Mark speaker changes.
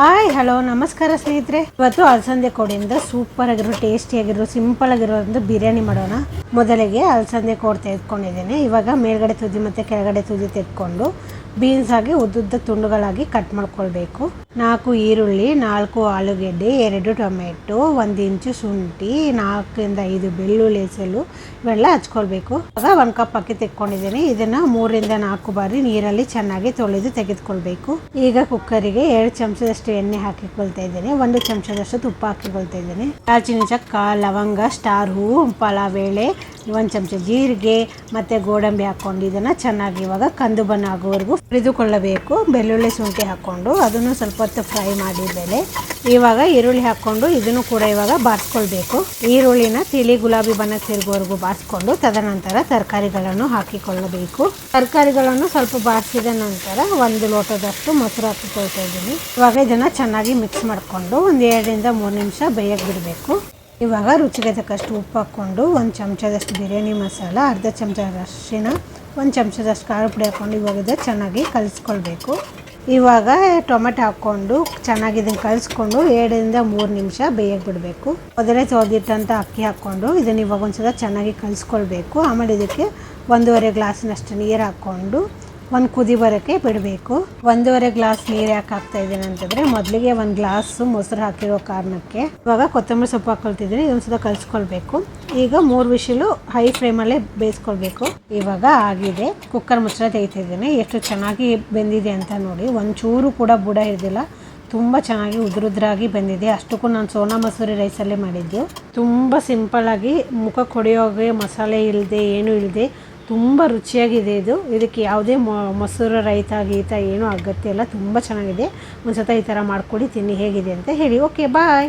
Speaker 1: Hi, hello, ನಮಸ್ಕಾರ ಸ್ನೇಹಿತರೆ. ಇವತ್ತು ಅಲಸಂದೆ ಕೋಡಿಯಿಂದ ಸೂಪರ್ ಆಗಿರೋ ಟೇಸ್ಟಿ ಆಗಿರೋ ಸಿಂಪಲ್ ಆಗಿರೋ ಒಂದು ಬಿರಿಯಾನಿ ಮಾಡೋಣ. ಮೊದಲಿಗೆ ಅಲಸಂದೆ ಕೋಡ್ ತೆಗೆದುಕೊಂಡಿದ್ದೇನೆ ಇವಾಗ ಮೇಲ್ಗಡೆ ತುದಿ ಮತ್ತು ಕೆಳಗಡೆ ತುದಿ ತೆಗೆದುಕೊಂಡು ಬೀನ್ಸ್ ಆಗಿ ಉದ್ದುದ್ದ ತುಂಡುಗಳಾಗಿ ಕಟ್ ಮಾಡ್ಕೊಳ್ಬೇಕು. ನಾಲ್ಕು ಈರುಳ್ಳಿ, ನಾಲ್ಕು ಆಲೂಗೆಡ್ಡೆ, ಎರಡು ಟೊಮೆಟೊ, ಒಂದು ಇಂಚು ಶುಂಠಿ, ನಾಲ್ಕರಿಂದ ಐದು ಬೆಳ್ಳುಳ್ಳಿ ಎಸಲು ಇವೆಲ್ಲ ಹಚ್ಕೊಳ್ಬೇಕು. ಆಗ ಒಂದು ಕಪ್ ಅಕ್ಕಿ ತೆಕ್ಕೊಂಡಿದ್ದೀನಿ. ಇದನ್ನ ಮೂರಿಂದ ನಾಲ್ಕು ಬಾರಿ ನೀರಲ್ಲಿ ಚೆನ್ನಾಗಿ ತೊಳೆದು ತೆಗೆದುಕೊಳ್ಬೇಕು. ಈಗ ಕುಕ್ಕರಿಗೆ ಎರಡು ಚಮಚದಷ್ಟು ಎಣ್ಣೆ ಹಾಕಿಕೊಳ್ತಾ ಇದ್ದೀನಿ. ಒಂದು ಚಮಚದಷ್ಟು ತುಪ್ಪ ಹಾಕಿಕೊಳ್ತಾ ಇದ್ದೀನಿ. ದಾಲ್ಚಿನ್ನಿ ಚಕ್ಕ, ಲವಂಗ, ಸ್ಟಾರ್ ಹೂವು ಪಲಾವ್ ಒಂದು ಚಮಚ ಜೀರಿಗೆ ಮತ್ತು ಗೋಡಂಬಿ ಹಾಕ್ಕೊಂಡು ಇದನ್ನು ಚೆನ್ನಾಗಿ ಇವಾಗ ಕಂದು ಬಣ್ಣ ಆಗೋವರೆಗೂ ಹುರಿದುಕೊಳ್ಳಬೇಕು. ಬೆಳ್ಳುಳ್ಳಿ ಶುಂಠಿ ಹಾಕ್ಕೊಂಡು ಅದನ್ನು ಸ್ವಲ್ಪ ಹೊತ್ತು ಫ್ರೈ ಮಾಡಿದ್ದೇನೆ ಬೆಲೆ. ಇವಾಗ ಈರುಳ್ಳಿ ಹಾಕ್ಕೊಂಡು ಇದನ್ನು ಕೂಡ ಇವಾಗ ಬಾರಿಸ್ಕೊಳ್ಬೇಕು. ಈರುಳ್ಳಿನ ತಿಳಿ ಗುಲಾಬಿ ಬಣ್ಣ ತಿರುಗುವವರೆಗೂ ಬಾರಿಸ್ಕೊಂಡು ತದನಂತರ ತರಕಾರಿಗಳನ್ನು ಹಾಕಿಕೊಳ್ಳಬೇಕು. ತರಕಾರಿಗಳನ್ನು ಸ್ವಲ್ಪ ಬಾರಿಸಿದ ನಂತರ ಒಂದು ಲೋಟದಷ್ಟು ಮೊಸರು ಹಾಕಿಕೊಳ್ತಾ ಇದ್ದೀನಿ. ಇವಾಗ ಇದನ್ನು ಚೆನ್ನಾಗಿ ಮಿಕ್ಸ್ ಮಾಡಿಕೊಂಡು ಒಂದು ಎರಡರಿಂದ ಮೂರು ನಿಮಿಷ ಬೇಯಕ್ಕೆ ಬಿಡಬೇಕು. ಇವಾಗ ರುಚಿಗೆ ತಕ್ಕಷ್ಟು ಉಪ್ಪು ಹಾಕ್ಕೊಂಡು ಒಂದು ಚಮಚದಷ್ಟು ಬಿರಿಯಾನಿ ಮಸಾಲ, ಅರ್ಧ ಚಮಚ ಅರಶಿನ ಒಂದು ಚಮಚದಷ್ಟು ಖಾರ ಪುಡಿ ಹಾಕ್ಕೊಂಡು ಇವಾಗ ಚೆನ್ನಾಗಿ ಕಲಿಸ್ಕೊಳ್ಬೇಕು. ಇವಾಗ ಟೊಮೆಟೊ ಹಾಕ್ಕೊಂಡು ಚೆನ್ನಾಗಿ ಇದನ್ನು ಕಲಿಸ್ಕೊಂಡು ಎರಡರಿಂದ ಮೂರು ನಿಮಿಷ ಬೇಯಕ್ಕೆ ಬಿಡಬೇಕು. ಮೊದಲೇ ತೊಳೆದಿಟ್ಟಂಥ ಅಕ್ಕಿ ಹಾಕ್ಕೊಂಡು ಇದನ್ನು ಇವಾಗ ಒಂದು ಸಲ ಚೆನ್ನಾಗಿ ಕಲಿಸ್ಕೊಳ್ಬೇಕು. ಆಮೇಲೆ ಇದಕ್ಕೆ ಒಂದೂವರೆ ಗ್ಲಾಸಿನಷ್ಟು ನೀರು ಹಾಕ್ಕೊಂಡು ಒಂದು ಕುದಿ ಬರೋಕ್ಕೆ ಬಿಡಬೇಕು. ಒಂದೂವರೆ ಗ್ಲಾಸ್ ನೀರು ಯಾಕೆ ಹಾಕ್ತಾ ಇದ್ದೀನಿ ಅಂತಂದರೆ ಮೊದಲಿಗೆ ಒಂದು ಗ್ಲಾಸು ಮೊಸರು ಹಾಕಿರೋ ಕಾರಣಕ್ಕೆ. ಇವಾಗ ಕೊತ್ತಂಬರಿ ಸೊಪ್ಪು ಹಾಕೊಳ್ತಿದ್ದೀನಿ, ಇದೊಂದು ಸಲ ಕಲಿಸ್ಕೊಳ್ಬೇಕು. ಈಗ ಮೂರು ವಿಷಲು ಹೈ ಫ್ಲೇಮಲ್ಲೇ ಬೇಯಿಸ್ಕೊಳ್ಬೇಕು. ಇವಾಗ ಆಗಿದೆ. ಕುಕ್ಕರ್ ಮುಚ್ಚಳ ತೆಗಿತಿದ್ದೀನಿ ಎಷ್ಟು ಚೆನ್ನಾಗಿ ಬೆಂದಿದೆ ಅಂತ ನೋಡಿ. ಒಂಚೂರು ಕೂಡ ಬುಡ ಹಿಡಿದಿಲ್ಲ ತುಂಬ ಚೆನ್ನಾಗಿ ಉದುರುದ್ರಾಗಿ ಬಂದಿದೆ. ಅಷ್ಟಕ್ಕೂ ನಾನು ಸೋನಾ ಮಸೂರಿ ರೈಸಲ್ಲೇ ಮಾಡಿದ್ದು. ತುಂಬ ಸಿಂಪಲ್ಲಾಗಿ ಮುಖ ಕೊಡಿಯೋಗೆ ಮಸಾಲೆ ಇಲ್ಲದೆ ಏನೂ ಇಲ್ಲದೆ ತುಂಬ ರುಚಿಯಾಗಿದೆ ಇದು. ಇದಕ್ಕೆ ಯಾವುದೇ ಮೊಸರು, ರೈತ, ಗೀತ ಏನೂ ಅಗತ್ಯ ಇಲ್ಲ. ತುಂಬ ಚೆನ್ನಾಗಿದೆ. ಒಂದು ಸತ ಈ ಥರ ಮಾಡ್ಕೊಡಿ, ತಿನ್ನಿ, ಹೇಗಿದೆ ಅಂತ ಹೇಳಿ. Okay bye